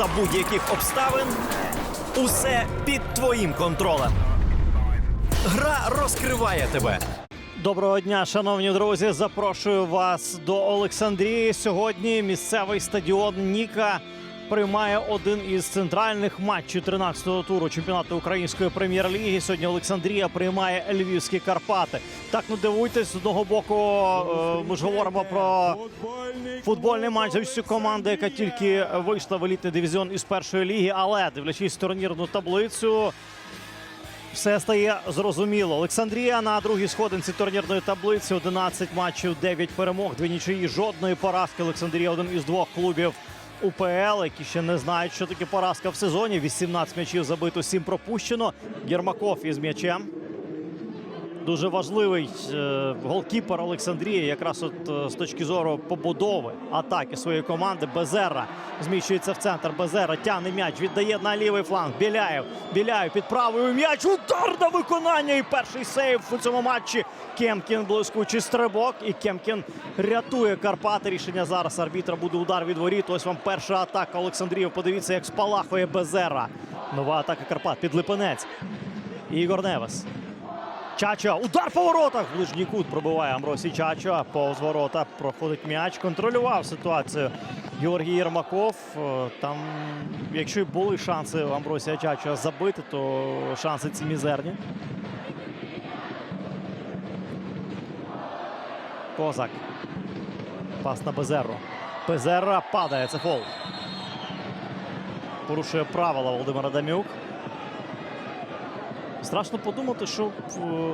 за будь-яких обставин. Усе під твоїм контролем. Гра розкриває тебе. Доброго дня, шановні друзі. Запрошую вас до Олександрії. Сьогодні місцевий стадіон Ніка приймає один із центральних матчів 13-го туру чемпіонату української прем'єр-ліги. Сьогодні Олександрія приймає Львівські Карпати. Так не дивуйтесь, з одного боку е, ми ж говоримо про футбольний матч всю команду, яка тільки вийшла в елітний дивізіон із першої ліги. Але дивлячись турнірну таблицю, все стає зрозуміло. Олександрія на другій сходинці турнірної таблиці. 11 матчів, 9 перемог, дві нічиї, жодної поразки. Олександрія один із двох клубів УПЛ, які ще не знають, що таке поразка в сезоні. 18 м'ячів забито, 7 пропущено. Єрмаков із м'ячем. Дуже важливий е, голкіпер Олександрії, якраз от е, з точки зору побудови атаки своєї команди. Безерра зміщується в центр. Безерра тягне м'яч, віддає на лівий фланг. Біляєв. Біляєв під правою м'яч. Удар на виконання. І перший сейв у цьому матчі. Кемкін блискучий стрибок. І Кемкін рятує Карпати. Рішення зараз арбітра буде удар від воріт. Ось вам перша атака Олександрії. Подивіться, як спалахує Безерра. Нова атака Карпат. Під Липинець. Ігор Невес. Чача. Удар по воротах. Ближній кут пробиває Амросій Чача. Повз ворота проходить м'яч. Контролював ситуацію Георгій Єрмаков. Е, Там, якщо й були шанси у Амбросія Чача забити, то шанси ці мізерні. Козак. Пас на Безерро. Безерра падає. Це фол. Порушує правила Володимир Адамюк. Страшно подумати, що б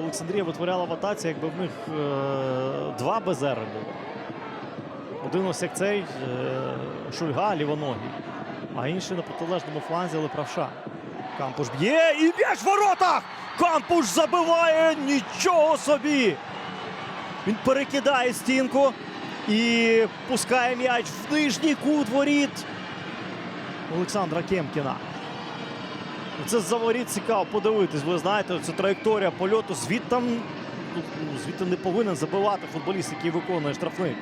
Олександрія витворяла в атаці, якби в них е, два безери було. Один ось як цей е, Шульга лівоногий, а інший на протилежному фланзі Леправша. Кампуш б'є і м'яч в воротах! Кампуш забиває нічого собі! Він перекидає стінку і пускає м'яч в нижній кут воріт Олександра Кемкіна. Це з-за воріт цікаво подивитись. Ви знаєте, це траєкторія польоту. Звідти, звідти не повинен забивати футболіст, який виконує штрафний.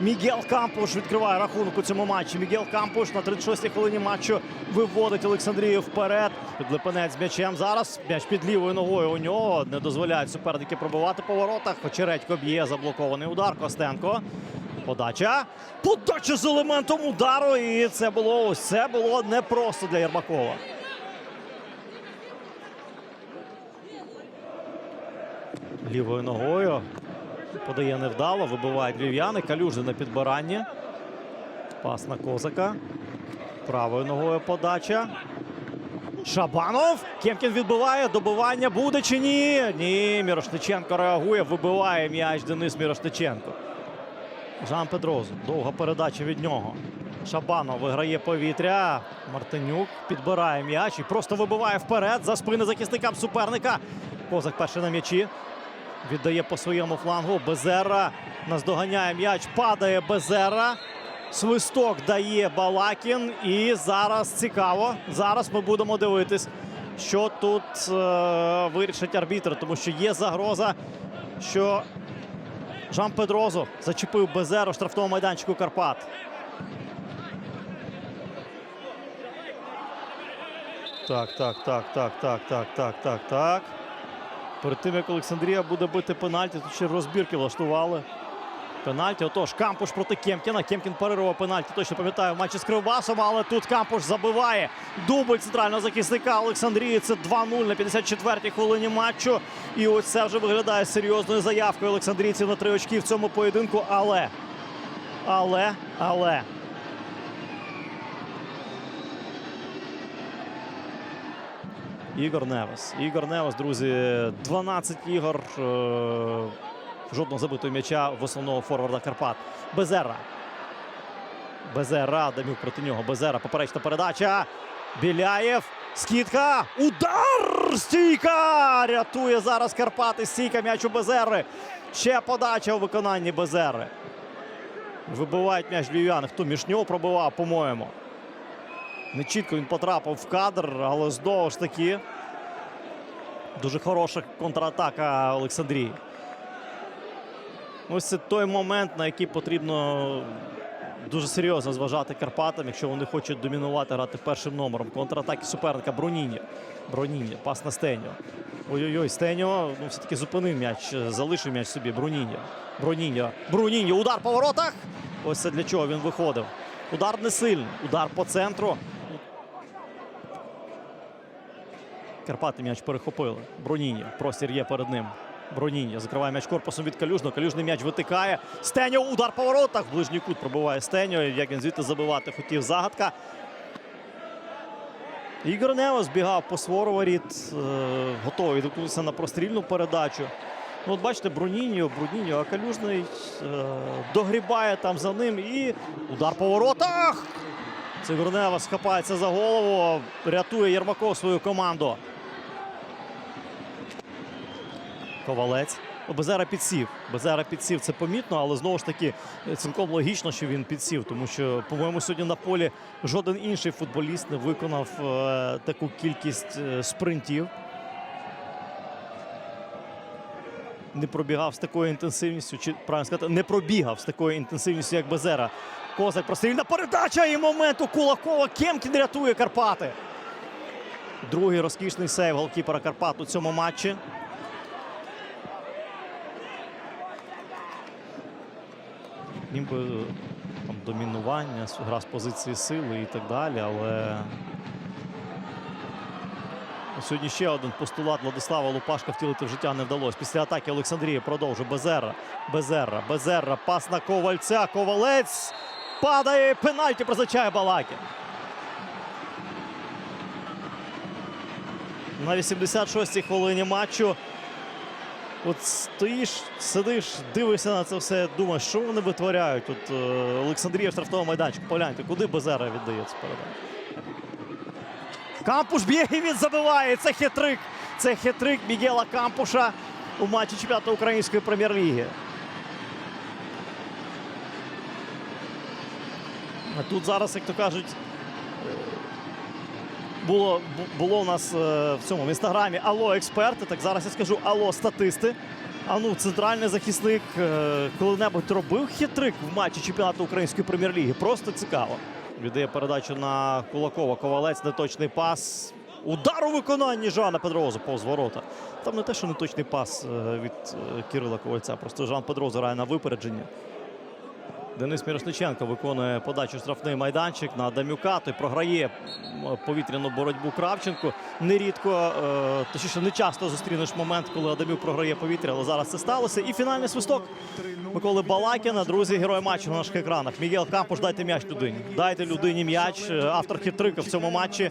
Мігел Кампуш відкриває рахунок у цьому матчі. Мігел Кампуш на 36-й хвилині матчу виводить Олександрію вперед. Підлипенець м'ячем. Зараз м'яч під лівою ногою у нього. Не дозволяють суперники пробивати по воротах. Очередько б'є заблокований удар. Костенко. Подача. Подача з елементом удару. І це було ось це було непросто для Єрмакова. Лівою ногою. Подає невдало. Вибивають львів'яни. Калюжний на підбиранні. Пас на козака. Правою ногою подача. Шабанов. Кемкін відбиває. Добивання буде чи ні? Ні. Мірошниченко реагує. Вибиває м'яч Денис Мірошниченко. Жан Педрозу. Довга передача від нього. Шабанов виграє повітря. Мартинюк підбирає м'яч і просто вибиває вперед за спини захисникам суперника. Козак перший на м'ячі. Віддає по своєму флангу. Безера наздоганяє м'яч. Падає Безера. Свисток дає Балакін. І зараз цікаво. Зараз ми будемо дивитись, що тут е, вирішить арбітр, тому що є загроза, що Жан Педрозо зачепив Безеру в штрафному майданчику Карпат. Так, так, так, так, так, так, так, так, так. Перед тим, як Олександрія буде бити пенальті, тут ще розбірки влаштували. Пенальті. Отож, Кампуш проти Кемкіна. Кемкін перервав пенальті. Точно пам'ятаю в матчі з Кривбасом, але тут Кампуш забиває дубль центрального захисника Олександрії. Це 2-0 на 54-й хвилині матчу. І ось це вже виглядає серйозною заявкою Олександрійців на три очки в цьому поєдинку. Але, але, але. Ігор Невес. Ігор Невес, друзі, 12 ігор. е, Жодного забитого м'яча в основного форварда Карпат. Безера. Безера. Дамюк проти нього. Безера. Поперечна передача. Біляєв. Скидка. Удар! Стійка! Рятує зараз Карпати. Стійка м'яч у Безери. Ще подача у виконанні Безери. Вибивають м'яч львів'яни. Хто Мішньов пробивав, по-моєму. Не чітко він потрапив в кадр, але знову ж таки. Дуже хороша контратака Олександрії. Ось це той момент, на який потрібно дуже серйозно зважати Карпатам, якщо вони хочуть домінувати, грати першим номером. Контратаки суперника Броніні. Броніні, пас на Стеньо. Ой-ой-ой, Стеньо, ну все-таки зупинив м'яч, е, залишив м'яч собі. Броніньо. Броніньо. Броніньо. Удар по воротах. Ось це для чого він виходив. Удар не сильний. Удар по центру. Карпати м'яч перехопили. Броніньо. Простір є перед ним. Броніньо закриває м'яч корпусом від Калюжного. Калюжний м'яч витикає. Стеньо удар по воротах. Ближній кут пробиває Стеньо. Як він звідти забивати хотів загадка. Ігор Нео збігав по свору воріт. е, готовий відгукнутися на прострільну передачу. Ну, от бачите, Бруніньо, Бруніньо, а Калюжний е, догрібає там за ним і удар по воротах. Це Гурнева схапається за голову, рятує Єрмаков свою команду. Ковалець. Ну, Безера підсів. Безера підсів. Це помітно, але знову ж таки е, цілком логічно, що він підсів. Тому що, по-моєму, сьогодні на полі жоден інший футболіст не виконав е, таку кількість е, спринтів. Не пробігав з такою інтенсивністю, чи правильно сказати, не пробігав з такою інтенсивністю, як Безера. Козак прострільна передача і момент у Кулакова. Кемкін рятує Карпати. Другий розкішний сейв голкіпера Карпат у цьому матчі. Ніби там домінування, гра з позиції сили і так далі, але сьогодні ще один постулат Владислава Лупашка втілити в життя не вдалося. Після атаки Олександрії продовжує Безерра. Безерра, Безерра, пас на Ковальця. Ковалець падає. Пенальті призначає Балакін. На 86-й хвилині матчу. От стоїш, сидиш, дивишся на це все, думаєш, що вони витворяють. От е, Олександрія в штрафному майданчику. Погляньте, куди Безера віддає цю передачу. Кампуш б'є і він забиває. Це хитрик. Це хитрик Мігела Кампуша у матчі чемпіонату української прем'єр-ліги. А тут зараз, як то кажуть, було, було у нас е, в цьому в інстаграмі Алло, експерти. Так зараз я скажу Алло, статисти. А ну, центральний захисник е, коли-небудь робив хитрик в матчі чемпіонату української прем'єр-ліги. Просто цікаво. Віддає передачу на Кулакова. Ковалець, неточний пас. Удар у виконанні Жана Педрозу повз ворота. Там не те, що неточний пас е, від Кирила Ковальця. Просто Жан Педрозу грає на випередження. Денис Мірошниченко виконує подачу штрафний майданчик на Дамюка. Той програє повітряну боротьбу Кравченку. Нерідко, е, точніше, не часто зустрінеш момент, коли Адамюк програє повітря, але зараз це сталося. І фінальний свисток Миколи Балакіна. Друзі, герой матчу на наших екранах. Мігел Кампуш, дайте м'яч людині. Дайте людині м'яч. Е, Автор хитрика в цьому матчі.